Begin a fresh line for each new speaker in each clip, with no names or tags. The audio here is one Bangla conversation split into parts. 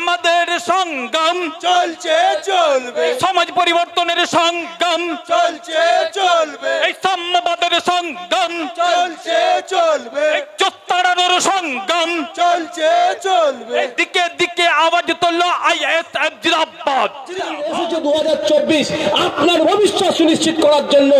আমাদের সংগ্রাম
চলছে চলবে।
সমাজ পরিবর্তনের সংগ্রাম
চলছে চলবে।
এই সাম্যবাদের সংগ্রাম
চলছে চলবে।
এই চোত্তাড়ানোর সংগ্রাম
চলছে চলবে।
দিকে দিকে আওয়াজ তুললো
দু হাজার চব্বিশ আপনার ভবিষ্যৎ সুনিশ্চিত করার জন্য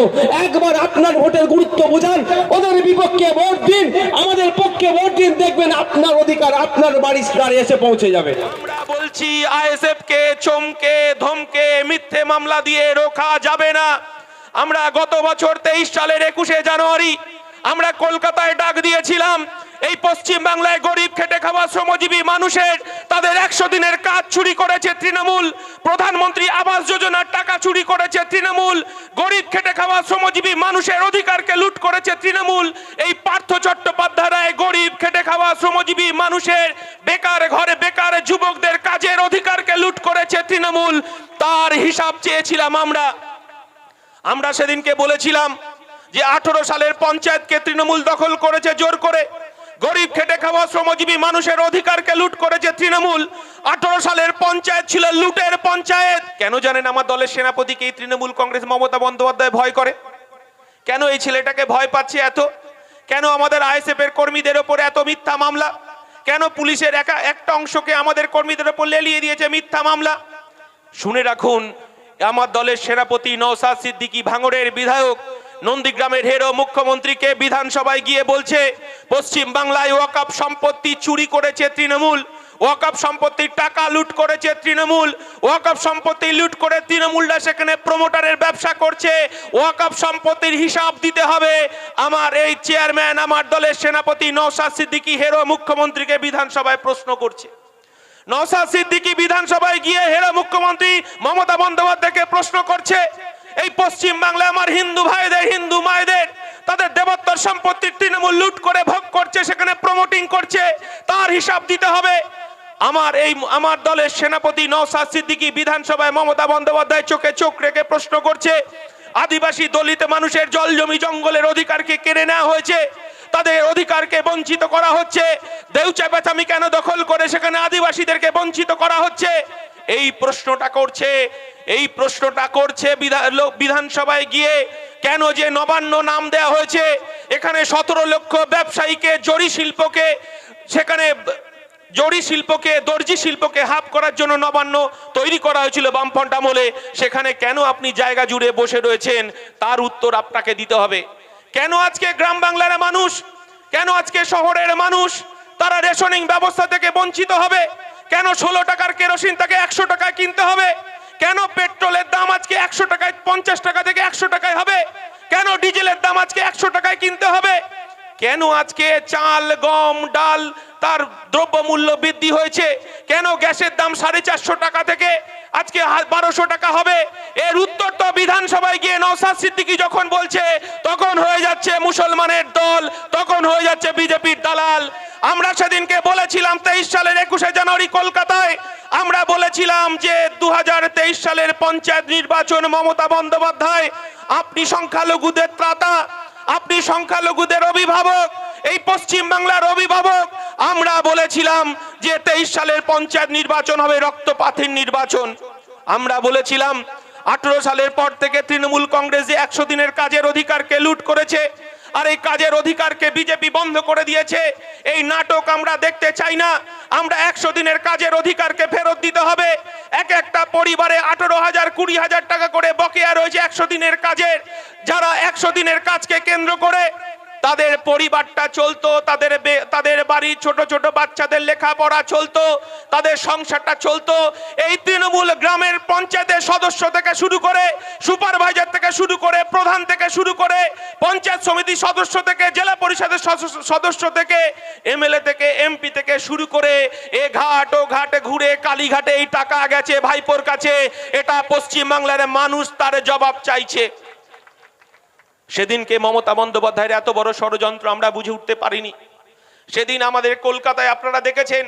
একবার আপনার ভোটের গুরুত্ব বোঝান ওদের বিপক্ষে ভোট দিন আমাদের পক্ষে ভোট দিন দেখবেন আপনার অধিকার আপনার বাড়ির দ্বারে এসে পৌঁছে যাবে।
আমরা বলছি আইএসএফ কে চমকে, ধমকে, মিথ্যে মামলা দিয়ে রোখা যাবে না। আমরা গত বছর তেইশ সালের একুশে জানুয়ারি, আমরা কলকাতায় ডাক দিয়েছিলাম এই পশ্চিম বাংলায় গরিব খেটে খাওয়া শ্রমজীবী মানুষের তাদের একশো দিনের কাজ চুরি করেছে তৃণমূল। প্রধানমন্ত্রী আবাস যোজনার টাকা চুরি করেছে তৃণমূল। গরিব খেটে খাওয়া শ্রমজীবী মানুষের অধিকারকে লুট করেছে তৃণমূল। এই পার্থ চট্টোপাধ্যায় গরিব খেটে খাওয়া শ্রমজীবী মানুষের বেকার ঘরে বেকার যুবকদের কাজের অধিকারকে লুট করেছে তৃণমূল। তার হিসাব চেয়েছিলাম আমরা। আমরা সেদিনকে বলেছিলাম যে আঠারো সালের পঞ্চায়েতকে তৃণমূল দখল করেছে জোর করে। গরিব খেটে খাওয়া শ্রমজীবী মানুষের অধিকারকে লুট করেছে তৃণমূল। আঠারো সালের পঞ্চায়েত ছিল লুটের পঞ্চায়েত। কেন জানেন আমার দলের সেনাপতিকে এই তৃণমূল কংগ্রেস মমতা বন্দ্যোপাধ্যায় ভয় করে? কেন এই ছেলেটাকে ভয় পাচ্ছে এত? কেন আমাদের আইএসএফ এর কর্মীদের ওপরে এত মিথ্যা মামলা? কেন পুলিশের একা একটা অংশকে আমাদের কর্মীদের ওপর লেলিয়ে দিয়েছে মিথ্যা মামলা? শুনে রাখুন, আমার দলের সেনাপতি নওসাদ সিদ্দিকী ভাঙড়ের বিধায়ক নন্দীগ্রামের হেরো মুখ্যমন্ত্রীকে বিধানসভায় গিয়ে বলছে, পশ্চিম বাংলায় ওয়াকাপ সম্পত্তি চুরি করেছে তৃণমূল ওয়াকাপ সম্পত্তির টাকা লুট করেছে তৃণমূল ওয়াকাপ সম্পত্তি লুট করে তৃণমূলরা সেখানে প্রমোটারের ব্যবসা করছে ওয়াকাপ সম্পত্তির হিসাব দিতে হবে। আমার এই চেয়ারম্যান, আমার দলের সেনাপতি নওসাদ সিদ্দিকী হেরো মুখ্যমন্ত্রীকে বিধানসভায় প্রশ্ন করছে। নওসাদ সিদ্দিকী বিধানসভায় গিয়ে হেরো মুখ্যমন্ত্রী মমতা বন্দ্যোপাধ্যায়কে প্রশ্ন করছে এই পশ্চিম বাংলায় আমার হিন্দু ভাইদের, হিন্দু মায়েদের, তাদের দেবত্বর সম্পত্তির তৃণমূল লুট করে ভোগ করছে, সেখানে প্রমোটিং করছে, তার হিসাব দিতে হবে। আমার এই, আমার দলের সেনাপতি নওসাদ সিদ্দিকী বিধানসভায় মমতা বন্দ্যোপাধ্যায় চোখে চোখ রেখে প্রশ্ন করছে, আদিবাসী দলিত মানুষের জল জমি জঙ্গলের অধিকারকে কেড়ে নেওয়া হয়েছে, তাদের অধিকারকে বঞ্চিত করা হচ্ছে, দেউচা বেচামি কেন দখল করে, সেখানে আদিবাসীদেরকে বঞ্চিত করা হচ্ছে? এই প্রশ্নটা করছে এই প্রশ্নটা করছে বিধানসভায় গিয়ে, কেন যে নবান্ন নাম দেয়া হয়েছে? এখানে সতেরো লক্ষ ব্যবসায়ীকে, জরি শিল্পকে, সেখানে জরি শিল্পকে, দর্জি শিল্পকে হাফ করার জন্য নবান্ন তৈরি করা হয়েছিল বামফ্রন্ট আমলে। সেখানে কেন আপনি জায়গা জুড়ে বসে রয়েছেন? তার উত্তর আপনাকে দিতে হবে। কেন আজকে গ্রাম বাংলার মানুষ, কেন আজকে শহরের মানুষ, তারা রেশনিং ব্যবস্থা থেকে বঞ্চিত হবে? কেন ষোলো টাকার কেরোসিন তাকে একশো টাকায় কিনতে হবে? কেন পেট্রোলের দাম আজকে একশো টাকায়, পঞ্চাশ টাকা থেকে একশো টাকায় হবে? কেন ডিজেলের দাম আজকে একশো টাকায় কিনতে হবে? কেন আজকে চাল, গম, ডাল তার দ্রব্যমূল্য বৃদ্ধি হয়েছে? কেন গ্যাসের দাম সাড়ে চারশো টাকা থেকে আজকে বারোশো টাকা হবে? এর উত্তর তো বিধানসভায় গিয়ে নওসাদ সিদ্দিকি যখন বলছে, তখন হয়ে যাচ্ছে মুসলমানের দল, তখন হয়ে যাচ্ছে বিজেপির দালাল। আমরা সেদিনকে বলেছিলাম তেইশ সালের একুশে জানুয়ারি কলকাতায়। আমরা বলেছিলাম যে দু হাজার তেইশ সালের পঞ্চায়েত নির্বাচন মমতা বন্দ্যোপাধ্যায়, আপনি সংখ্যালঘুদের ত্রাতা, আপনি সংখ্যালঘুদের অভিভাবক, এই পশ্চিম বাংলার অভিভাবক। আমরা বলেছিলাম যে তেইশ সালের পঞ্চায়েত নির্বাচন হবে রক্তপাতের নির্বাচন। আমরা বলেছিলাম, আঠারো সালের পর থেকে তৃণমূল কংগ্রেস যে একশো দিনের কাজের অধিকারকে লুট করেছে আর এই কাজের অধিকারকে বিজেপি বন্ধ করে দিয়েছে। এই নাটক আমরা দেখতে চাই না। আমরা একশো দিনের কাজের অধিকারকে ফেরত দিতে হবে। এক একটা পরিবারে আঠেরো হাজার, কুড়ি হাজার টাকা করে বকেয়া রয়েছে একশো দিনের কাজের। যারা একশো দিনের কাজকে কেন্দ্র করে তাদের পরিবারটা চলতো, তাদের তাদের বাড়ির ছোট ছোট বাচ্চাদের লেখাপড়া চলতো, তাদের সংসারটা চলতো। এই তৃণমূল গ্রামের পঞ্চায়েতের সদস্য থেকে শুরু করে সুপারভাইজার থেকে শুরু করে প্রধান থেকে শুরু করে পঞ্চায়েত সমিতি সদস্য থেকে, জেলা পরিষদের সদস্য- থেকে, এমএলএ থেকে, এমপি থেকে শুরু করে এ ঘাট, ও ঘাটে ঘুরে কালীঘাটে এই টাকা গেছে, ভাইপোর কাছে। এটা পশ্চিম বাংলার মানুষ তার জবাব চাইছে। সেদিনকে মমতা বন্দ্যোপাধ্যায়ের এত বড় ষড়যন্ত্র আমরা বুঝে উঠতে পারিনি। সেদিন আমাদের কলকাতায় আপনারা দেখেছেন,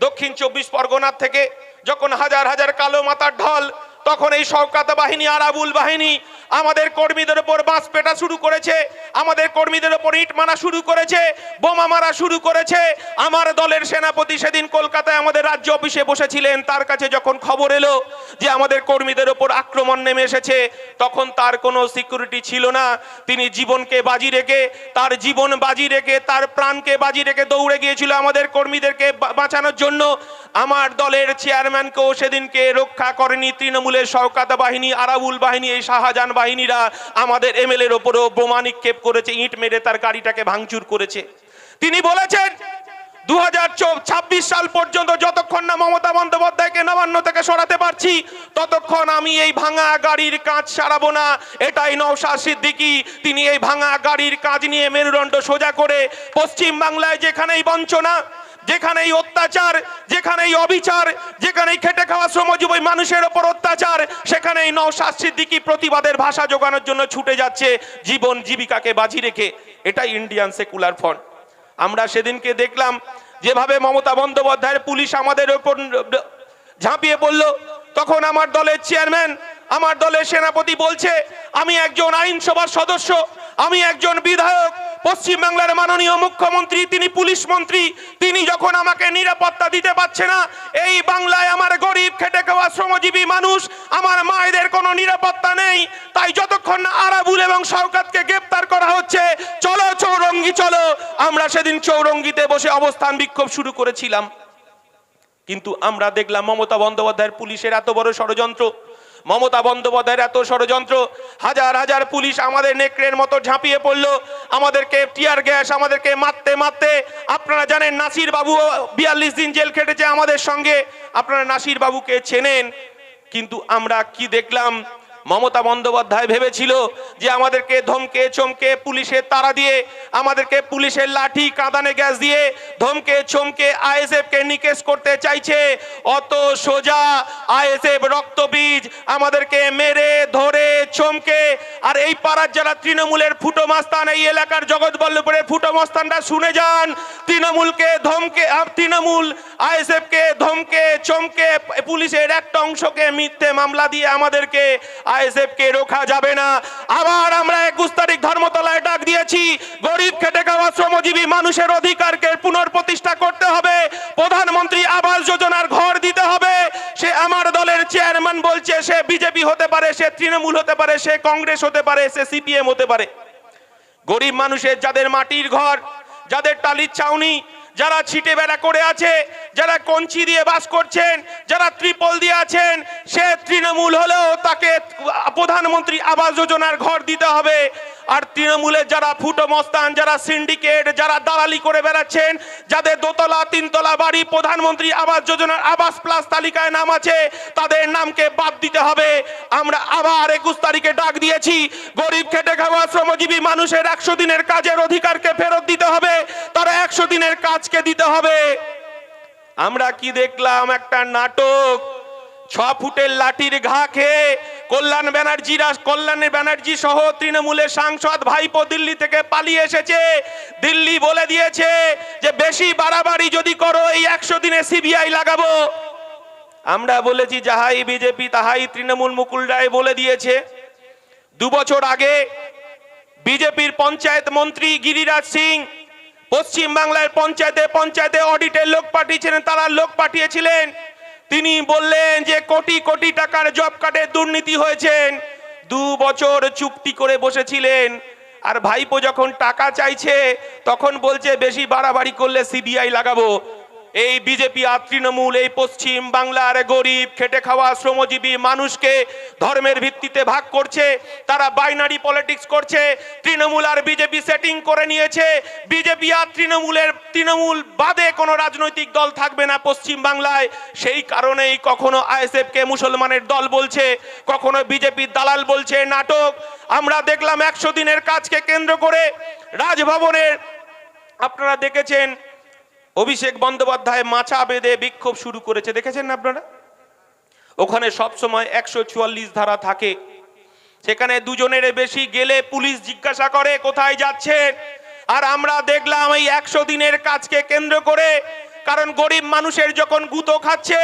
দক্ষিণ চব্বিশ পরগনার থেকে যখন হাজার হাজার কালো মাতার ঢল, তখন এই সৌকাতা বাহিনী, আরাবুল বাহিনী আমাদের কর্মীদের ওপর বাঁশ পেটা শুরু করেছে, আমাদের কর্মীদের ওপর ইট মারা শুরু করেছে, বোমা মারা শুরু করেছে। আমার দলের সেনাপতি সেদিন কলকাতায় আমাদের রাজ্য অফিসে বসেছিলেন। তার কাছে যখন খবর এলো যে আমাদের কর্মীদের ওপর আক্রমণ নেমে এসেছে, তখন তার কোনো সিকিউরিটি ছিল না। তিনি জীবনকে বাজি রেখে, তার জীবন বাজি রেখে, তার প্রাণকে বাজি রেখে দৌড়ে গিয়েছিল আমাদের কর্মীদেরকে বাঁচানোর জন্য। আমার দলের চেয়ারম্যানকেও সেদিনকে রক্ষা করেনি তৃণমূলের শওকাত বাহিনী, আরাবুল বাহিনী, এই শাহজাহান বাহিনীরা আমাদের এমএলএর ওপরও বোমা নিক্ষেপ করেছে, ইট মেরে তার গাড়িটাকে ভাঙচুর করেছে। তিনি বলেছেন দু সাল পর্যন্ত যতক্ষণ না মমতা বন্দ্যোপাধ্যায়কে নবান্ন থেকে সরাতে পারছি, ততক্ষণ আমি এই ভাঙা গাড়ির কাজ সারাবো না। এটাই নওশাদ সিদ্দিকি, তিনি এই ভাঙা গাড়ির কাজ নিয়ে মেরুদণ্ড সোজা করে পশ্চিম বাংলায় যেখানেই বঞ্চনা যেখানেই অত্যাচার যেখানেই অবিচার যেখানেই খেটে খাওয়া শ্রমজীবী মানুষের ওপর অত্যাচার সেখানে সেখানেই নওশাদ সিদ্দিকি প্রতিবাদের ভাষা জোগানোর জন্য ছুটে যাচ্ছে জীবন জীবিকাকে বাজি রেখে। এটাই ইন্ডিয়ান সেকুলার ফ্রন্ট আমরা সেদিনকে দেখলাম যেভাবে মমতা বন্দ্যোপাধ্যায়ের পুলিশ আমাদের ওপর ঝাঁপিয়ে পড়ল। তখন আমার দলের চেয়ারম্যান আমার দলের সেনাপতি বলছে, আমি একজন আইনসভার সদস্য আমি একজন বিধায়ক পশ্চিমবাংলার মাননীয় মুখ্যমন্ত্রী, তিনি পুলিশ মন্ত্রী, তিনি যখন আমাকে নিরাপত্তা দিতে পারছে না, এই বাংলায় আমার গরিব খেটে খাওয়া শ্রমজীবী মানুষ, আমার মায়েদের কোনো নিরাপত্তা নেই, তাই যতক্ষণ না আরাবুল এবং শওকাতকে গ্রেপ্তার করা হচ্ছে, চলো চৌরঙ্গি, চলো। আমরা সেদিন চৌরঙ্গিতে বসে অবস্থান বিক্ষোভ শুরু করেছিলাম। কিন্তু আমরা দেখলাম মমতা বন্দ্যোপাধ্যায়ের পুলিশের এত বড় ষড়যন্ত্র মমতা বন্দ্যোপাধ্যায়ের এত ষড়যন্ত্র, হাজার হাজার পুলিশ আমাদের নেকড়ের মতো ঝাঁপিয়ে পড়ল, আমাদেরকে টিয়ার গ্যাস আমাদেরকে মারতে মারতে। আপনারা জানেন নাসির বাবু বিয়াল্লিশ দিন জেল খেটেছে আমাদের সঙ্গে। আপনারা নাসির বাবুকে চেনেন, কিন্তু আমরা কি দেখলাম? মমতা বন্দ্যোপাধ্যায় ভেবেছিল যে আমাদেরকে ধমকে, চমকে পুলিশের তারা দিয়ে, আমাদেরকে পুলিশের লাঠি কাঁদানে গ্যাস দিয়ে ধমকে, চমকে আইএসএফ কে নিকেশ করতে চাইছে। অত সোজা আইএসএফ রক্তবীজ আমাদেরকে মেরে, ধরে, চমকে। আর এই পাড়ার যারা তৃণমূলের ফুটো মাস্তান, এই এলাকার জগৎবল্লভপুরের ফুটো মাস্তানরা শুনে যান, তৃণমূলকে ধমকে তৃণমূল আইএসএফ কে ধমকে, চমকে, পুলিশের একটা অংশকে মিথ্যে মামলা দিয়ে আমাদেরকে আইএসএফ কে রোখা যাবে না। আবার আমরা একুশ তারিখ ধর্মতলায় ডাক দিয়েছি, গরিব খেটে খাওয়া শ্রমজীবী মানুষের অধিকারকে পুনর্প্রতিষ্ঠা করতে হবে। প্রধানমন্ত্রী আবাস যোজনার ঘর দিতে হবে। সে আমার দলের চেয়ারম্যান বলছে, সে বিজেপি হতে পারে, সে তৃণমূল হতে পারে, সে কংগ্রেস হতে পারে, সে সিপিএম হতে পারে। গরিব মানুষের, যাদের মাটির ঘর, যাদের টালির ছাউনি যারা ছিটে বেড়া করে আছে, যারা কঞ্চি দিয়ে বাস করছেন, যারা ত্রিপল দিয়ে আছেন, সে তৃণমূল হলেও তাকে প্রধানমন্ত্রী আবাস যোজনার ঘর দিতে হবে। আর তৃণমূলের যারা ফুটো মস্তান, যারা সিন্ডিকেট, যারা দালালি করে বেড়াচ্ছেন, যাদের দোতলা, তিনতলা বাড়ি, প্রধানমন্ত্রী আবাস যোজনার আবাস প্লাস তালিকায় নাম আছে, তাদের নামকে বাদ দিতে হবে। আমরা আবার একুশ তারিখে ডাক দিয়েছি, গরিব খেটে খাওয়া শ্রমজীবী মানুষের একশো দিনের কাজের অধিকারকে ফেরত দিতে হবে। তারা একশো দিনের কাজকে দিতে হবে। আমরা কি দেখলাম? একটা নাটক। ছ ফুটের লাঠির ঘা খেয়ে কল্যাণ ব্যানার্জিরা কল্যাণ ব্যানার্জি সহ তৃণমূলের সাংসদ ভাইপো দিল্লি থেকে পালিয়ে এসেছে। দিল্লি বলে দিয়েছে যে, বেশি বাড়াবাড়ি যদি করো, এই একশো দিনে সিবিআই লাগাবো। আমরা বলেছি, যাহাই বিজেপি, তাহাই তৃণমূল মুকুল রায় বলে দিয়েছে। দু বছর আগে বিজেপির পঞ্চায়েত মন্ত্রী গিরিরাজ সিং পশ্চিম বাংলার পঞ্চায়েতে পঞ্চায়েতে অডিটের লোক পাঠিয়েছিলেন, তারা লোক পাঠিয়েছিলেন। তিনি বললেন যে কোটি কোটি টাকার জব কার্ডে দুর্নীতি হয়েছেন। দু বছর চুক্তি করে বসেছিলেন। আর ভাইপো যখন টাকা চাইছে, তখন বলছে বেশি বাড়াবাড়ি করলে সিবিআই লাগাবো। এই বিজেপি আর তৃণমূল, এই পশ্চিম বাংলার গরিব, খেটে খাওয়া শ্রমজীবী মানুষকে ধর্মের ভিত্তিতে ভাগ করছে, তারা বাইনারি পলিটিক্স করছে, তৃণমূল আর বিজেপি সেটিং করে নিয়েছে, বিজেপি আর তৃণমূলের, তৃণমূল বাদে কোনো রাজনৈতিক দল থাকবে না পশ্চিম বাংলায়। সেই কারণেই কখনো আইএসএফ কে মুসলমানের দল বলছে, কখনো বিজেপির দালাল বলছে নাটক। আমরা দেখলাম একশো দিনের কাজকে কেন্দ্র করে রাজভবনের, আপনারা দেখেছেন অভিষেক বন্দ্যোপাধ্যায় মাচা বেঁধে বিক্ষোভ শুরু করেছে, দেখেছেন না আপনারা? ওখানে সব সময় একশো চুয়াল্লিশ ধারা থাকে। সেখানে দুজনের বেশি গেলে পুলিশ জিজ্ঞাসা করে, কোথায় যাচ্ছে আর আমরা দেখলাম এই একশো দিনের কাজকে কেন্দ্র করে, কারণ গরিব মানুষের যখন গুঁতো খাচ্ছে,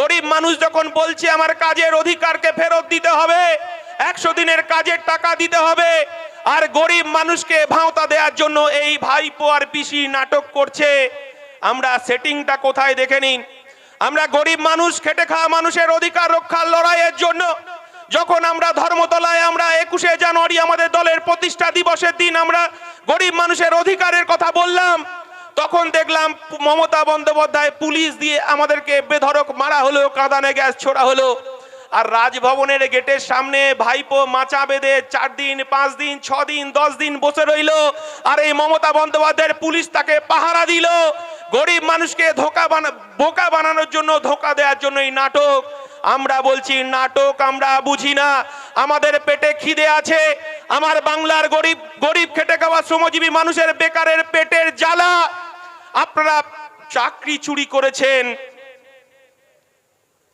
গরিব মানুষ যখন বলছে, আমার কাজের অধিকারকে ফেরত দিতে হবে, একশো দিনের কাজের টাকা দিতে হবে। আর গরিব মানুষকে ভাওতা দেওয়ার জন্য এই ভাইপো আর পিসি নাটক করছে। আমরা সেটিংটা কোথায় দেখে নিন? আমরা গরিব মানুষ, খেটে খাওয়া মানুষের অধিকার রক্ষার লড়াইয়ের জন্য যখন আমরা ধর্মতলায় আমরা একুশে জানুয়ারি আমাদের দলের প্রতিষ্ঠা দিবসের দিন আমরা গরিব মানুষের অধিকারের কথা বললাম, তখন দেখলাম মমতা বন্দ্যোপাধ্যায় পুলিশ দিয়ে আমাদেরকে বেধরক মারা হলো, কাঁদানে গ্যাস ছোড়া হলো। আর রাজভবনের গেটের সামনে ভাইপো মাচা বেঁধে চার দিন, পাঁচ দিন, ছ দিন, দশ দিন বসে রইল। আর এই মমতা বন্দ্যোপাধ্যায়ের পুলিশ তাকে পাহারা দিল। গরিব মানুষকে ধোকা বানা, বোকা বানানোর জন্য, ধোকা দেওয়ার জন্য এই নাটক। আমরা বলছি, নাটক আমরা বুঝি না। আমাদের পেটে খিদে আছে। আমার বাংলার গরিব গরিব খেটে খাওয়া শ্রমজীবী মানুষের বেকারের পেটের জ্বালা। আপনারা চাকরি চুরি করেছেন।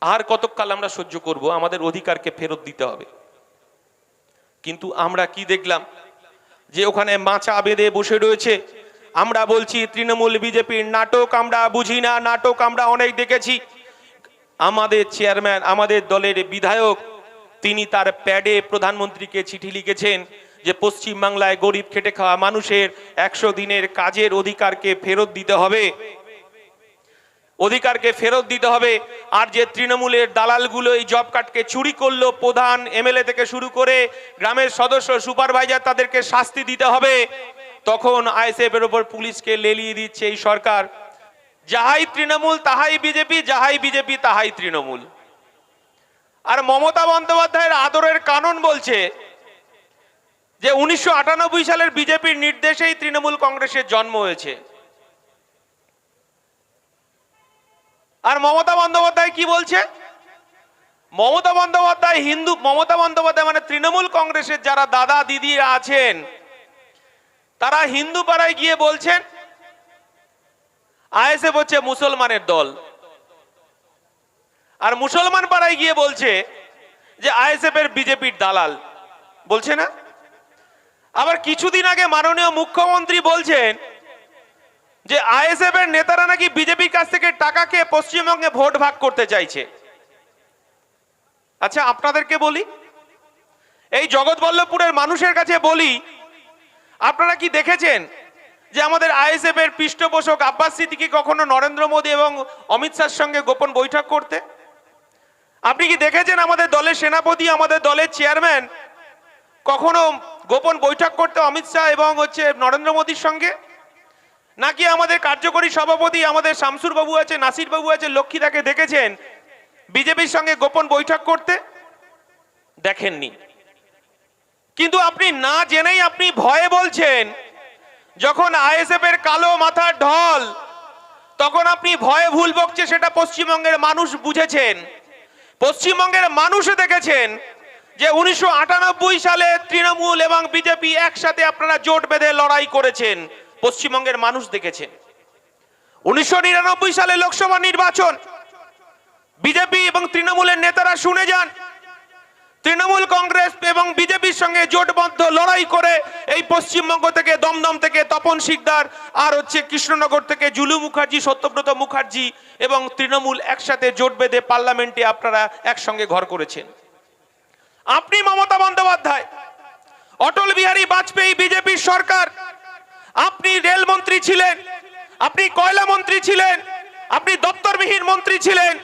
আর কতকাল আমরা সহ্য করব? আমাদের অধিকারকে ফেরত দিতে হবে। কিন্তু আমরা কি দেখলাম? যে ওখানে মাচা বেঁধে বসে রয়েছে। আমরা বলছি তৃণমূল বিজেপির নাটক, আমরা বুঝি না, নাটক আমরা অনেক দেখেছি। আমাদের চেয়ারম্যান, আমাদের দলের বিধায়ক, তিনি তার প্যাডে প্রধানমন্ত্রীকে চিঠি লিখেছেন যে পশ্চিমবাংলায় গরিব খেটে খাওয়া মানুষের একশো দিনের কাজের অধিকারকে ফেরত দিতে হবে। অধিকারকে ফেরত দিতে হবে। আর যে তৃণমূলের দালালগুলো এই জব কার্ডকে চুরি করল, প্রধান এমএলএ থেকে শুরু করে গ্রামের সদস্য, সুপারভাইজার, তাদেরকে শাস্তি দিতে হবে। তখন আইএসএফ এর উপর পুলিশকে লেলিয়ে দিচ্ছে এই সরকার। যাহাই তৃণমূল, তাহাই বিজেপি, যাহাই বিজেপি, তাহাই তৃণমূল। আর মমতা বন্দ্যোপাধ্যায়ের আদরের কানন বলছে যে উনিশশো সালের বিজেপির নির্দেশেই তৃণমূল কংগ্রেসের জন্ম হয়েছে। আর মমতা বন্দ্যোপাধ্যায় কি বলছে? মমতা বন্দ্যোপাধ্যায় হিন্দু, মমতা বন্দ্যোপাধ্যায় মানে তৃণমূল কংগ্রেসের যারা দাদা দিদিরা আছেন তারা হিন্দু পাড়ায় গিয়ে বলছেন, আইএসএফ হচ্ছে মুসলমানের দল। আর মুসলমান পাড়ায় গিয়ে বলছে যে আইএসএফ এর বিজেপির দালাল। বলছে না? আবার কিছুদিন আগে মাননীয় মুখ্যমন্ত্রী বলছেন যে আইএসএফ এর নেতারা নাকি বিজেপির কাছ থেকে টাকা খেয়ে পশ্চিমবঙ্গে ভোট ভাগ করতে চাইছে। আচ্ছা আপনাদেরকে বলি, এই জগৎবল্লভপুরের মানুষের কাছে বলি আপনারা কি দেখেছেন যে আমাদের আইএসএফ এর পৃষ্ঠপোষক আব্বাস সিদ্দিকি কখনো নরেন্দ্র মোদী এবং অমিত শাহর সঙ্গে গোপন বৈঠক করতে? আপনি কি দেখেছেন আমাদের দলের সেনাপতি, আমাদের দলের চেয়ারম্যান কখনো গোপন বৈঠক করতে অমিত শাহ এবং হচ্ছে নরেন্দ্র মোদীর সঙ্গে? নাকি আমাদের কার্যকরী সভাপতি, আমাদের শামসুর বাবু আছে, নাসির বাবু আছে, লক্ষ্মী তাকে দেখেছেন বিজেপির সঙ্গে গোপন বৈঠক করতে? দেখেননি। কিন্তু আপনি না জেনেই আপনি ভয়ে বলছেন। যখন আইএসএফ এর কালো মাথার ঢল, তখন আপনি ভয়ে ভুল বকছে সেটা পশ্চিমবঙ্গের মানুষ বুঝেছেন। পশ্চিমবঙ্গের মানুষ দেখেছেন যে উনিশশো আটানব্বই সালে তৃণমূল এবং বিজেপি একসাথে আপনারা জোট বেঁধে লড়াই করেছেন, পশ্চিমবঙ্গের মানুষ দেখেছেন। উনিশশো নিরানব্বই সালে লোকসভা নির্বাচন, বিজেপি এবং তৃণমূলের নেতারা শুনে যান তৃণমূল কংগ্রেস এবং বিজেপির সঙ্গে জোটবদ্ধ লড়াই করে এই পশ্চিমবঙ্গ থেকে দমদম থেকে তপন শিকদার আর হচ্ছে কৃষ্ণনগর থেকে জুলু মুখার্জি, সত্যব্রত মুখার্জি এবং তৃণমূল একসাথে জোট বেঁধে পার্লামেন্টে আপনারা একসঙ্গে ঘর করেছেন। আপনি মমতা বন্দ্যোপাধ্যায়, অটল বিহারী বাজপেয়ী বিজেপির সরকার, আপনি রেলমন্ত্রী ছিলেন, আপনি কয়লা মন্ত্রী ছিলেন, আপনি দপ্তরবিহীন মন্ত্রী ছিলেন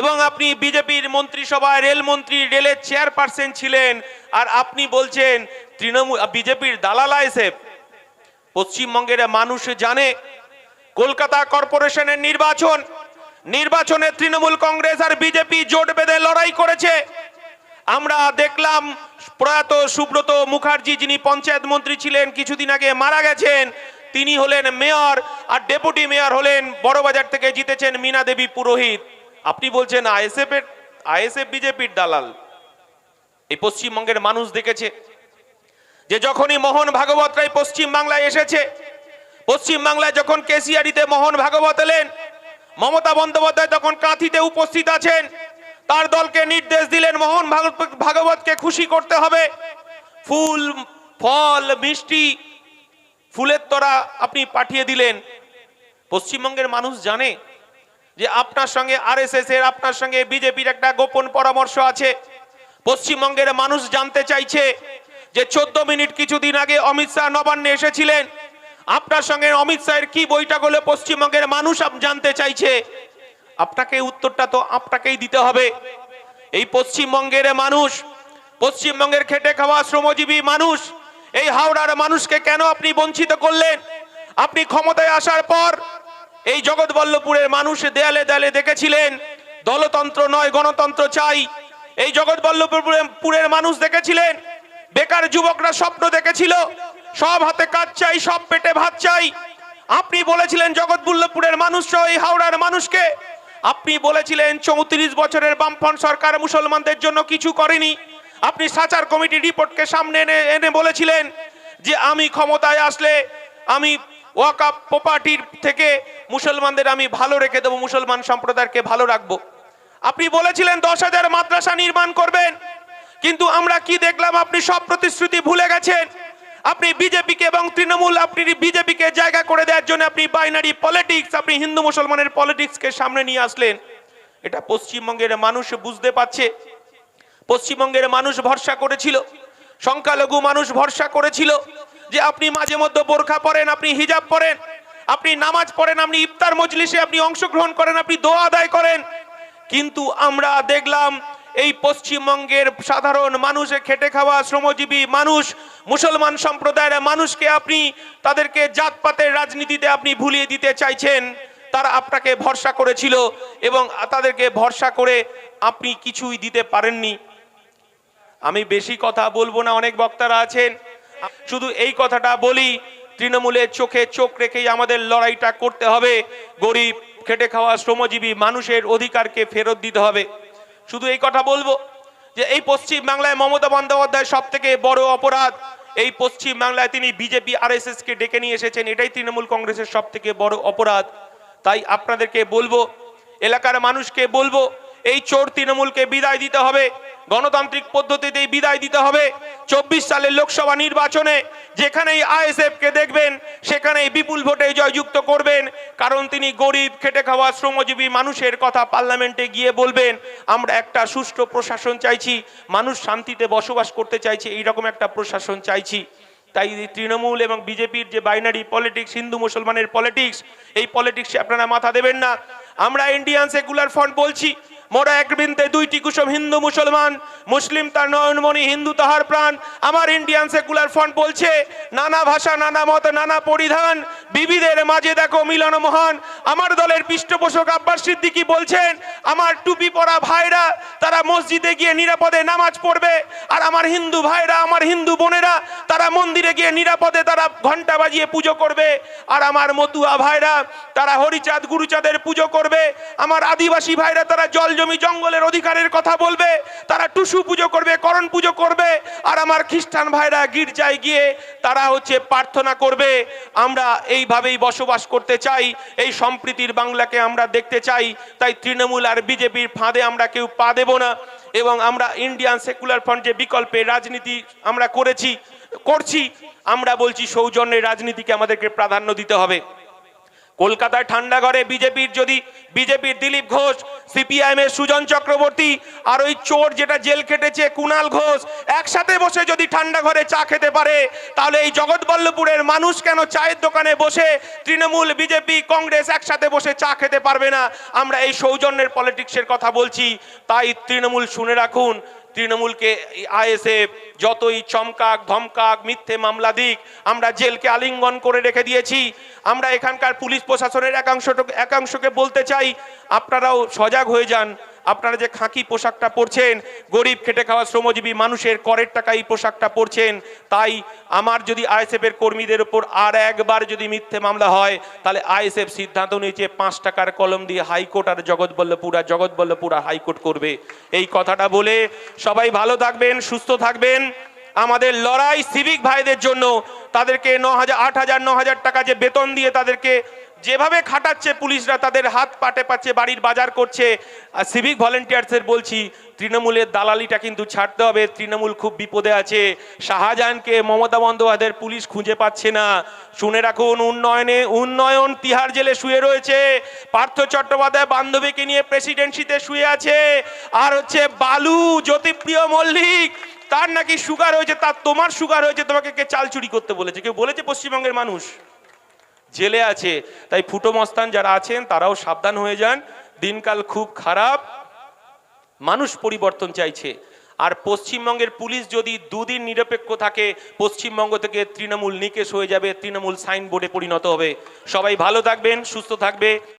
এবং আপনি বিজেপির মন্ত্রিসভায় রেলমন্ত্রী, রেলের চেয়ারপারসন ছিলেন, আর আপনি বলছেন তৃণমূল বিজেপির দালাল আইসেফ পশ্চিমবঙ্গের মানুষ জানে, কলকাতা কর্পোরেশনের নির্বাচন, নির্বাচনে তৃণমূল কংগ্রেস আর বিজেপি জোট বেঁধে লড়াই করেছে। আমরা দেখলাম প্রয়াত সুব্রত মুখার্জি, যিনি পঞ্চায়েত মন্ত্রী ছিলেন, কিছুদিন আগে মারা গেছেন। তিনি হলেন মেয়র, আর ডেপুটি মেয়র হলেন বড়বাজার থেকে জিতেছেন মীনা দেবী পুরোহিত। আপনি বলছেন আইএসএফ এর, আইএসএফ বিজেপির দালাল। এই পশ্চিমবঙ্গের মানুষ দেখেছে যে যখনই মোহন ভাগবত রায় পশ্চিম বাংলায় এসেছে পশ্চিম বাংলায় যখন কেসিয়ারিতে মোহন ভাগবত এলেন, মমতা বন্দ্যোপাধ্যায় তখন কাঁথিতে উপস্থিত আছেন, তার দলকে নির্দেশ দিলেন মোহন ভাগবতকে খুশি করতে হবে। ফুল, ফল, মিষ্টি, ফুলের তোরা আপনি পাঠিয়ে দিলেন। পশ্চিমবঙ্গের মানুষ জানে যে আপনার সঙ্গে আরএসএস এর, আপনার সঙ্গে বিজেপির একটা গোপন পরামর্শ আছে। পশ্চিমবঙ্গের মানুষ জানতে চাইছে যে চোদ্দ মিনিট কিছুদিন আগে অমিত শাহ নবান্নে এসেছিলেন। আপনার সঙ্গে অমিত শাহের কি বইটা হলো? পশ্চিমবঙ্গের মানুষ জানতে চাইছে। আপনাকে উত্তরটা তো আপনাকেই দিতে হবে। এই পশ্চিমবঙ্গের মানুষ, পশ্চিমবঙ্গের খেটে খাওয়া শ্রমজীবী মানুষ, এই হাওড়ার মানুষকে কেন আপনি বঞ্চিত করলেন? আপনি ক্ষমতায় আসার পর এই জগৎবল্লভপুরের মানুষ দেয়ালে দেয়ালে দেখেছিলেন, দলতন্ত্র নয়, গণতন্ত্র চাই। এই জগৎবল্লভপুরের পুরের মানুষ দেখেছিলেন, বেকার যুবকরা স্বপ্ন দেখেছিল, সব হাতে কাজ চাই, সব পেটে ভাত চাই। আপনি বলেছিলেন জগৎবল্লভপুরের মানুষ এই হাওড়ার মানুষকে। আপনি বলেছিলেন চৌত্রিশ বছরের বামফ্রন্ট সরকার মুসলমানদের জন্য কিছু করেনি। আপনি সাচার কমিটি রিপোর্টকে সামনে এনে এনে বলেছিলেন যে আমি ক্ষমতায় আসলে আমি ওয়াকাপ প্রপার্টির থেকে মুসলমানদের আমি ভালো রেখে দেবো, মুসলমান সম্প্রদায়কে ভালো রাখব। আপনি বলেছিলেন দশ হাজার মাদ্রাসা নির্মাণ করবেন, কিন্তু আমরা কি দেখলাম? আপনি সব প্রতিশ্রুতি ভুলে গেছেন। আপনি বিজেপিকে এবং তৃণমূল, আপনি বিজেপিকে জায়গা করে দেওয়ার জন্য আপনি বাইনারি পলিটিক্স আপনি হিন্দু মুসলমানের পলিটিক্সকে সামনে নিয়ে আসলেন। এটা পশ্চিমবঙ্গের মানুষ বুঝতে পারছে। পশ্চিমবঙ্গের মানুষ ভরসা করেছিল। সংখ্যালঘু মানুষ ভরসা করেছিল। যে আপনি মাঝে মধ্যে বোরখা পরেন, আপনি হিজাব পরেন, আপনি নামাজ পড়েন, আপনি ইফতার মজলিসে আপনি অংশগ্রহণ করেন, আপনি দোয়া আদায় করেন। কিন্তু আমরা দেখলাম এই পশ্চিমবঙ্গের সাধারণ মানুষে খেটে খাওয়া শ্রমজীবী মানুষ, মুসলমান সম্প্রদায়ের মানুষকে আপনি তাদেরকে জাতপাতের রাজনীতিতে আপনি ভুলিয়ে দিতে চাইছেন, তারা আপনাকে ভরসা করেছিল এবং তাদেরকে ভরসা করে আপনি কিছুই দিতে পারেননি। আমি বেশি কথা বলব না, অনেক বক্তারা আছেন। শুধু এই কথাটা বলি তৃণমূলের চোখে চোখ রেখেই আমাদের লড়াইটা করতে হবে। গরিব, খেটে খাওয়া শ্রমজীবী মানুষের অধিকারকে ফেরত দিতে হবে। শুধু এই কথা বলব যে, এই পশ্চিম বাংলায় মমতা বন্দ্যোপাধ্যায় সব থেকে বড় অপরাধ, এই পশ্চিম বাংলায় তিনি বিজেপি আর কে ডেকে নিয়ে এসেছেন, এটাই তৃণমূল কংগ্রেসের সব থেকে বড় অপরাধ। তাই আপনাদেরকে বলব, এলাকার মানুষকে বলব এই চোর তৃণমূলকে বিদায় দিতে হবে। গণতান্ত্রিক পদ্ধতিতেই বিদায় দিতে হবে। চব্বিশ সালের লোকসভা নির্বাচনে যেখানেই আইএসএফ কে দেখবেন, সেখানেই বিপুল ভোটে জয়যুক্ত করবেন। কারণ তিনি গরিব, খেটে খাওয়া, শ্রমজীবী মানুষের কথা পার্লামেন্টে গিয়ে বলবেন, আমরা একটা সুষ্ঠু প্রশাসন চাইছি, মানুষ শান্তিতে বসবাস করতে চাইছে, এইরকম একটা প্রশাসন চাইছি। তাই তৃণমূল এবং বিজেপির যে বাইনারি পলিটিক্স, হিন্দু মুসলমানের পলিটিক্স, এই পলিটিক্সে আপনারা মাথা দেবেন না। আমরা ইন্ডিয়ান সেকুলার ফ্রন্ট বলছি মোরা এক বৃন্তে দুইটি কুসুম হিন্দু মুসলমান। মুসলিম তার নয়নমণি হিন্দু তাহার প্রাণ। আমার ইন্ডিয়ান সেকুলার ফ্রন্ট বলছে, নানা ভাষা, নানা মত, নানা পরিধান। বিবিদের মাঝে দেখো মিলন মহান। আমার দলের পৃষ্ঠপোষক আব্বাস সিদ্দিকি বলছেন, আমার টুপি পরা ভাইরা, তারা মসজিদে গিয়ে নিরাপদে নামাজ পড়বে, আর আমার হিন্দু ভাইরা, আমার হিন্দু বোনেরা, তারা মন্দিরে গিয়ে নিরাপদে তারা ঘণ্টা বাজিয়ে পুজো করবে, আর আমার মতুয়া ভাইরা, তারা হরিচাঁদ, গুরুচাঁদের পুজো করবে, আমার আদিবাসী ভাইরা, তারা জল জমি জঙ্গলের অধিকারের কথা বলবে, তারা টুসু পুজো করবে, করণ পুজো করবে, আর আমার খ্রিস্টান ভাইরা গির্জায় গিয়ে তারা হচ্ছে প্রার্থনা করবে। আমরা এইভাবেই বসবাস করতে চাই, এই সম্প্রীতির বাংলাকে আমরা দেখতে চাই, তাই তৃণমূল আর বিজেপির ফাঁদে আমরা কেউ পা দেব না। এবং আমরা ইন্ডিয়ান সেকুলার ফ্রন্ট যে বিকল্পে রাজনীতি আমরা করেছি, করছি, আমরা বলছি সৌজন্যের রাজনীতিকে আমাদেরকে প্রাধান্য দিতে হবে। কলকাতায় ঠান্ডা ঘরে বিজেপির যদি, বিজেপির দিলীপ ঘোষ, সিপিআইএম এর সুজন চক্রবর্তী, আর ওই চোর যেটা জেল খেটেছে, কুনাল ঘোষ, একসাথে বসে যদি ঠান্ডা ঘরে চা খেতে পারে, তাহলে এই জগৎবল্লভপুরের মানুষ কেন চায়ের দোকানে বসে তৃণমূল, বিজেপি, কংগ্রেস একসাথে বসে চা খেতে পারবে না? আমরা এই সৌজন্যের পলিটিক্সের কথা বলছি, তাই তৃণমূল শুনে রাখুন। তৃণমূলকে আইএসএফ যতই চমকাক, ধমকাক, মিথ্যে মামলা দিক, আমরা জেলকে আলিঙ্গন করে রেখে দিয়েছি। আমরা এখানকার পুলিশ প্রশাসনের একাংশ একাংশকে বলতে চাই, আপনারাও সজাগ হয়ে যান। আপনারা যে খাঁকি পোশাকটা পরছেন, গরিব খেটে খাওয়া শ্রমজীবী মানুষের করের টাকা এই পোশাকটা পরছেন, তাই আমার যদি আইএসএফের কর্মীদের উপর আর একবার যদি মিথ্যে মামলা হয়, তাহলে আইএসএফ সিদ্ধান্ত নিয়েছে পাঁচ টাকার কলম দিয়ে হাইকোর্ট আর জগৎবল্লভপুর আর হাইকোর্ট করবে। এই কথাটা বলে সবাই ভালো থাকবেন, সুস্থ থাকবেন। আমাদের লড়াই সিভিক ভাইদের জন্য, তাদেরকে ন হাজার আট হাজার ন হাজার টাকা যে বেতন দিয়ে তাদেরকে যেভাবে খাটাচ্ছে পুলিশরা, তাদের হাত পাটে পাচ্ছে, বাড়ির বাজার করছে। আর সিভিক ভলেন্টিয়ার্সের বলছি, তৃণমূলের দালালিটা কিন্তু ছাড়তে হবে। তৃণমূল খুব বিপদে আছে। শাহজাহানকে মমতা বন্দ্যোপাধ্যায়ের পুলিশ খুঁজে পাচ্ছে না। শুনে রাখুন, উন্নয়নে, উন্নয়ন তিহার জেলে শুয়ে রয়েছে। পার্থ চট্টোপাধ্যায় বান্ধবীকে নিয়ে প্রেসিডেন্সিতে শুয়ে আছে। আর হচ্ছে বালু জ্যোতিপ্রিয় মল্লিক, তার নাকি সুগার হয়েছে, তার তোমার সুগার হয়েছে, তোমাকে কে চাল চুরি করতে বলেছে? কেউ বলেছে পশ্চিমবঙ্গের মানুষ? জেলে আছে। তাই ফুটো মস্তান যারা আছেন, তারাও সাবধান হয়ে যান। দিনকাল খুব খারাপ। মানুষ পরিবর্তন চাইছে। আর পশ্চিমবঙ্গের পুলিশ যদি দুদিন নিরপেক্ষ থাকে, পশ্চিমবঙ্গ থেকে তৃণমূল নিকেশ হয়ে যাবে, তৃণমূল সাইনবোর্ডে পরিণত হবে। সবাই ভালো থাকবেন, সুস্থ থাকবে।